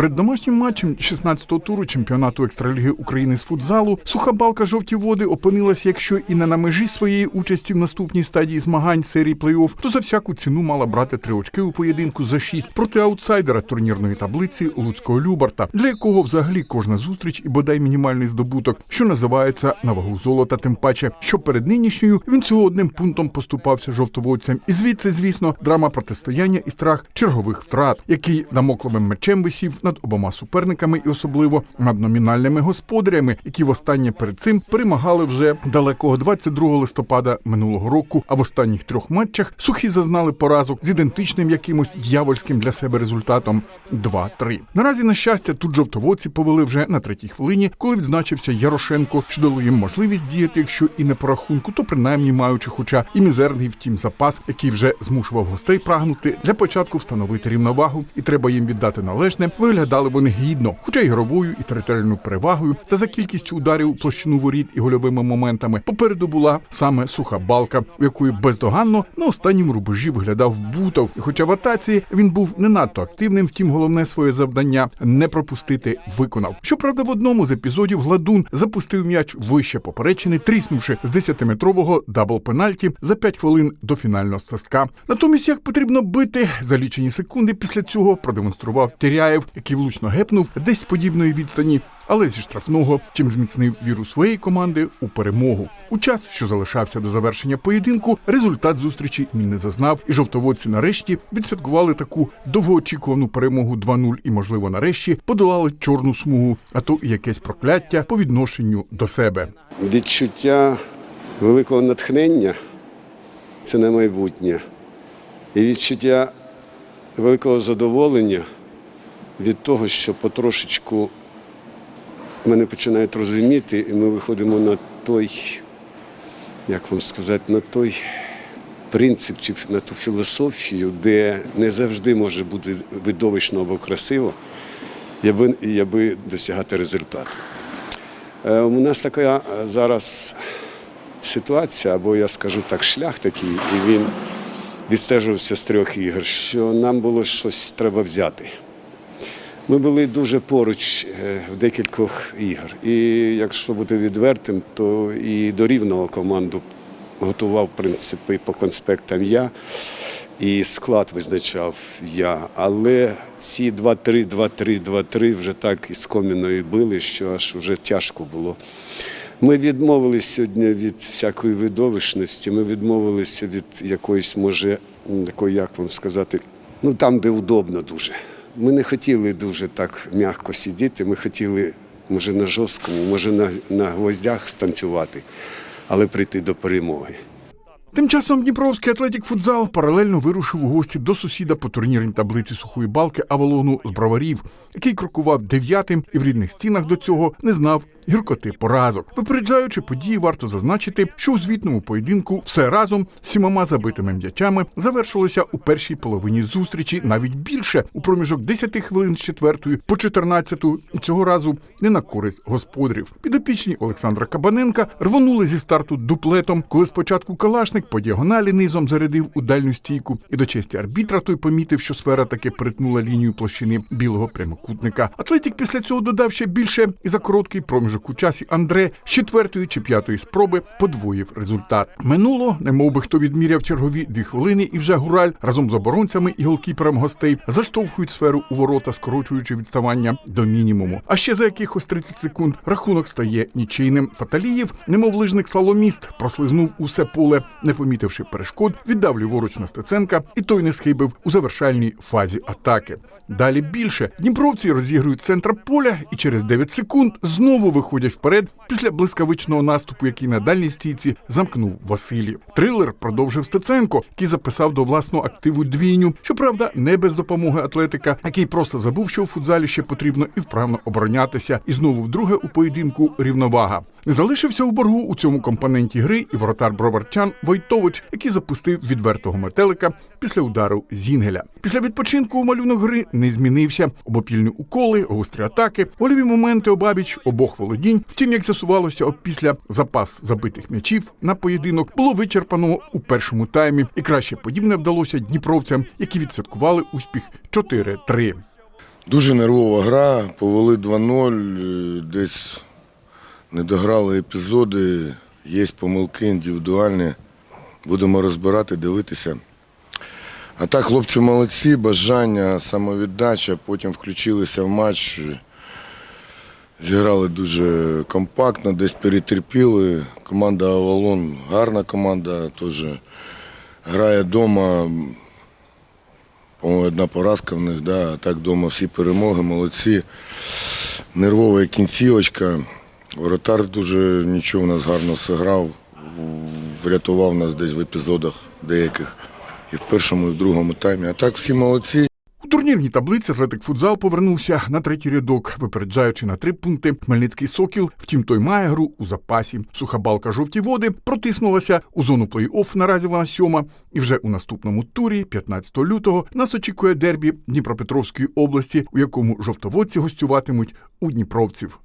Перед домашнім матчем 16-го туру чемпіонату екстраліги України з футзалу суха балка жовті води опинилася, якщо і не на межі своєї участі в наступній стадії змагань серії плей-офф, то за всяку ціну мала брати три очки у поєдинку за шість проти аутсайдера турнірної таблиці Луцького Любарта, для якого взагалі кожна зустріч і бодай мінімальний здобуток, що називається на вагу золота, тим паче, що перед нинішньою він цього одним пунктом поступався жовтоводцям. І звідси, звісно, драма протистояння і страх чергових втрат, який намокливим мечем висів над обома суперниками, і особливо над номінальними господарями, які востаннє перед цим перемагали вже далекого 22 листопада минулого року. А в останніх трьох матчах сухі зазнали поразок з ідентичним якимось дьявольським для себе результатом 2-3. Наразі, на щастя, тут жовтоводці повели вже на третій хвилині, коли відзначився Ярошенко, що дало їм можливість діяти, якщо і не по рахунку, то принаймні маючи, хоча і мізерний втім запас, який вже змушував гостей прагнути для початку встановити рівновагу, і треба їм віддати належне. Виглядали вони гідно, хоча ігровою і територіальною перевагою, та за кількістю ударів у площину воріт і гольовими моментами попереду була саме суха балка, у якої бездоганно на останньому рубежі виглядав Бутов. І хоча в атаці він був не надто активним, втім головне своє завдання не пропустити виконав. Щоправда, в одному з епізодів Гладун запустив м'яч вище поперечини, тріснувши з 10-метрового дабл-пенальті за 5 хвилин до фінального свистка. Натомість, як потрібно бити, за лічені секунди після цього продемонстрував Тіряєв, який влучно гепнув десь подібної відстані. Але зі штрафного, чим зміцнив віру своєї команди у перемогу. У час, що залишався до завершення поєдинку, результат зустрічі він не зазнав, і жовтоводці нарешті відсвяткували таку довгоочікувану перемогу 2-0 і, можливо, нарешті подолали чорну смугу, а то і якесь прокляття по відношенню до себе. Відчуття великого натхнення це на майбутнє. І відчуття великого задоволення від того, що потрошечку мене починають розуміти, і ми виходимо на той, як вам сказати, на той принцип чи на ту філософію, де не завжди може бути видовищно або красиво, аби, аби досягати результату. Е, У нас така е, зараз ситуація, або я скажу так, шлях такий, і він відстежувався з трьох ігор, що нам було щось треба взяти. Ми були дуже поруч е, в декількох ігор. І якщо бути відвертим, то і до рівного команду готував в принципі по конспектам я, і склад визначав я. Але ці 2-3, 2-3, 2-3 вже так із коміною били, що аж вже тяжко було. Ми відмовилися сьогодні від всякої видовищності, ми відмовилися від якоїсь, може, такої, як вам сказати, ну там, де удобно дуже. Ми не хотіли дуже так м'яко сидіти, ми хотіли, може, на жорсткому, може, на, на гвоздях станцювати, але прийти до перемоги. Тим часом Дніпровський атлетік футзал паралельно вирушив у гості до сусіда по турнірній таблиці сухої балки Авалону з броварів, який крокував дев'ятим і в рідних стінах до цього не знав гіркоти поразок. Випереджаючи події, варто зазначити, що у звітному поєдинку все разом сімома забитими м'ячами завершилося у першій половині зустрічі, навіть більше у проміжок 10 хвилин з четвертої по 14 і цього разу не на користь господарів. Підопічні Олександра Кабаненка рвонули зі старту дуплетом, коли спочатку Калашник по діагоналі низом зарядив у дальню стійку, і до честі арбітра той помітив, що сфера таки перетнула лінію площини білого прямокутника. Атлетік після цього додав ще більше і за короткий проміжок у часі Андре з четвертої чи п'ятої спроби подвоїв результат. Минуло, немов би хто відміряв чергові дві хвилини, і вже гураль разом з оборонцями і голкіпером гостей заштовхують сферу у ворота, скорочуючи відставання до мінімуму. А ще за якихось 30 секунд рахунок стає нічийним. Фаталіїв, немов лижник слаломіст, прослизнув усе поле, не помітивши перешкод, віддав ліворуч на Стеценка, і той не схибив у завершальній фазі атаки. Далі більше дніпровці розігрують центр поля і через 9 секунд знову виходять вперед після блискавичного наступу, який на дальній стійці замкнув Василій. Трилер продовжив Стеценко, який записав до власного активу двійню. Щоправда, не без допомоги атлетика, який просто забув, що у футзалі ще потрібно і вправно оборонятися. І знову вдруге у поєдинку рівновага. Не залишився у боргу у цьому компоненті гри і воротар броварчан Войтович, який запустив відвертого метелика після удару Зінгеля. Після відпочинку у малюнок гри не змінився. Обопільні уколи, гострі атаки, гольові моменти обабіч обох володінь. Втім, як з'ясувалося, після запас забитих м'ячів на поєдинок було вичерпано у першому таймі, і краще подібне вдалося дніпровцям, які відсвяткували успіх 4-3. Дуже нервова гра, повели 2-0, е, десь не дограли епізоди, є помилки індивідуальні. Будемо розбирати, дивитися. А так, хлопці молодці, бажання, самовіддача, потім включилися в матч. Зіграли дуже компактно, десь перетерпіли. Команда Авалон гарна команда, теж грає вдома. По-моєму, одна поразка в них, да, а так вдома всі перемоги, молодці. Нервова кінцівочка. Воротар дуже нічого у нас гарно зіграв, врятував нас десь в епізодах деяких. І в першому, і в другому таймі. А так всі молодці. У турнірній таблиці Атлетик Футзал повернувся на третій рядок, випереджаючи на три пункти Хмельницький Сокіл. Втім, той має гру у запасі. Суха балка жовті води протиснулася у зону плей-офф. Наразі вона сьома. І вже у наступному турі, 15 лютого, нас очікує дербі Дніпропетровської області, у якому жовтоводці гостюватимуть у Дніпровців.